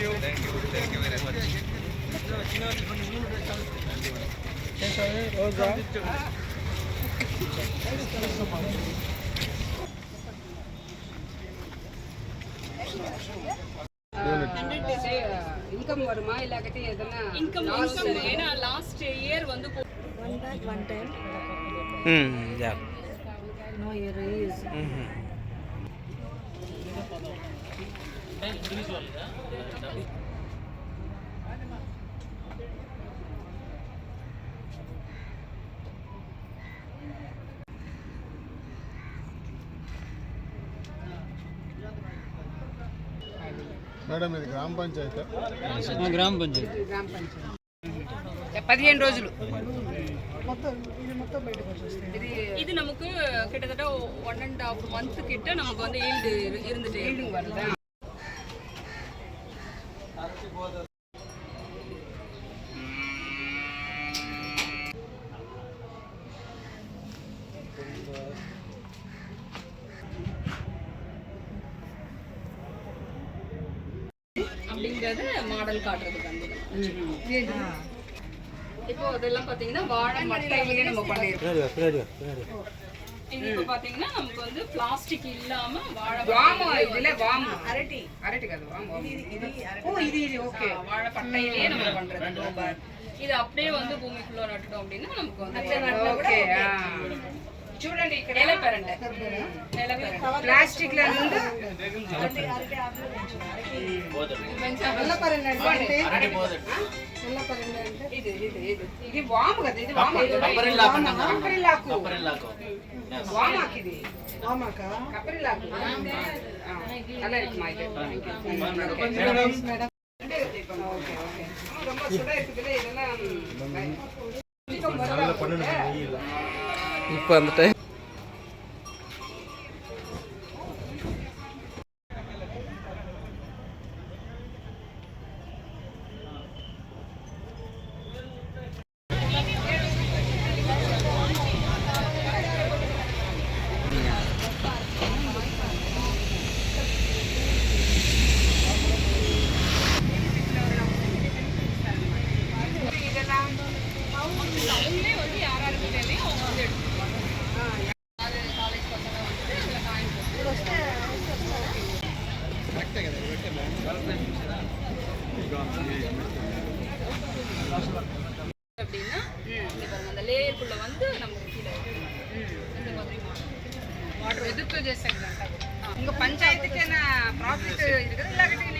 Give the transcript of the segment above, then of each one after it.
you. Thank you. Thank you very much. Income வருமா இல்லாட்டி எதனா இன்கம் இன்கம் ஏன்னா லாஸ்ட் இயர் வந்து ஒன் பேக் ஒன் டைம் ம் யா நோ இயர் இஸ் ம் మేడం ఇది గ్రామ పంచాయతీ గ్రామ పంచాయతీ గ్రామ పంచాయతీ పదిహేను రోజులు ఇది இது நமக்கு கிட்டத்தட்ட ஒன் அண்ட் ஹாஃப் மந்த் கிட்ட நமக்கு வந்து ஈல்டு இருந்துட்டு அப்படிங்கறது மாடல் காட்டுறதுக்கு வந்துடும் இப்போ அதெல்லாம் பாத்தீங்கன்னா வாழை மட்டையிலே நம்ம பண்ணிருக்கோம். பாத்தீங்கன்னா நமக்கு வந்து பிளாஸ்டிக் இல்லாம வாழை வாமு இதுல நம்ம பண்றது இது அப்படியே வந்து பூமிக்குள்ள நட்டுட்டோம் அப்படின்னா நமக்கு வந்து ఓకే చూడండి ఇక్కడ நிலப்பரண்டை நிலப்பரண்டை ప్లాస్టిక్ లో నుండి ఇది ఇది ఇది ఇది వాము కదా ఇది వాము కప్పరిల్లాకు వామాకు ఇది కప్పరిల్లాకు ఆ, நல்லா இருக்குமா இது ஓகே ஓகே ரொம்ப சுட இருக்குது இதெல்லாம் இப்போ அந்த டைம் அதுவுமே வந்து யார் யாருக்கு அவங்க வந்து எடுத்துக்குவாங்க அது காலேஜ் பசங்க வந்துட்டு அதில் காயின் அப்படின்னா அந்த லேயருக்குள்ள வந்து நமக்கு கீழே இந்த மாதிரி வாட்டர் எதிர்த்து ஜெய்சன் உங்கள் பஞ்சாயத்துக்கு என்ன ப்ராஃபிட் இருக்குது எல்லாருக்கிட்டையும்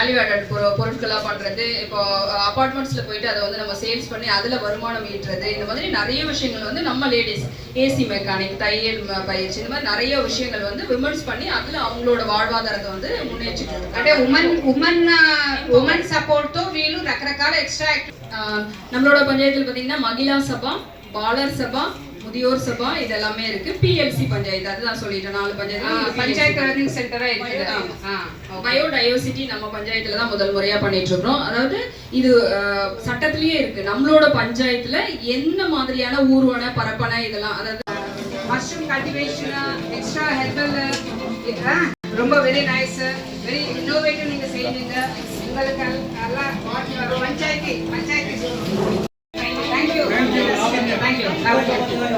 வேல்யூ ஆடட் பொருட்களாக பண்ணுறது இப்போ அப்பார்ட்மெண்ட்ஸில் போயிட்டு அதை வந்து நம்ம சேல்ஸ் பண்ணி அதில் வருமானம் ஈட்டுறது இந்த மாதிரி நிறைய விஷயங்கள் வந்து நம்ம லேடிஸ் ஏசி மெக்கானிக் தையல் ம- பயிற்சி இந்த மாதிரி நிறைய விஷயங்கள் வந்து விமன்ஸ் பண்ணி அதில் அவங்களோட வாழ்வாதாரத்தை வந்து முன்னேற்றிட்டு இருக்காங்க అంటే ఉమెన్ ఉమెన్ ఉమెన్ సపోర్ట్ తో వీళ్ళు రకరకాల ఎక్స్ట్రా ஆஹ் நம்மளோட பஞ்சாயத்தில் பார்த்தீங்கன்னா மகிழா சபா பாலர் சபா முதியோர் சபா இது எல்லாமே இருக்கு பிஎல்சி பஞ்சாயத்து அதுதான் சொல்லிட்டேன். நாலு பஞ்சாயத்து. பஞ்சாயத்து லர்னிங் சென்டரா இருக்கு பயோடையோசிட்டி நம்ம பஞ்சாயத்துல தான் முதல் முறையா பண்ணிட்டு இருக்கிறோம் அதாவது இது சட்டத்திலேயே இருக்கு. நம்மளோட பஞ்சாயத்துல என்ன மாதிரியான ஊர்வன பரப்பன இதெல்லாம் அதாவது மஷ்ரூம் கல்டிவேஷன் எக்ஸ்ட்ரா ஹெர்பல் ரொம்ப வெரி நைஸ் வெரி இன்னோவேட்டிவ் நீங்க செய்வீங்க. உங்களுக்கு நல்லா பஞ்சாயத்து பஞ்சாயத்து. தேங்க்யூ 来喝酒喝酒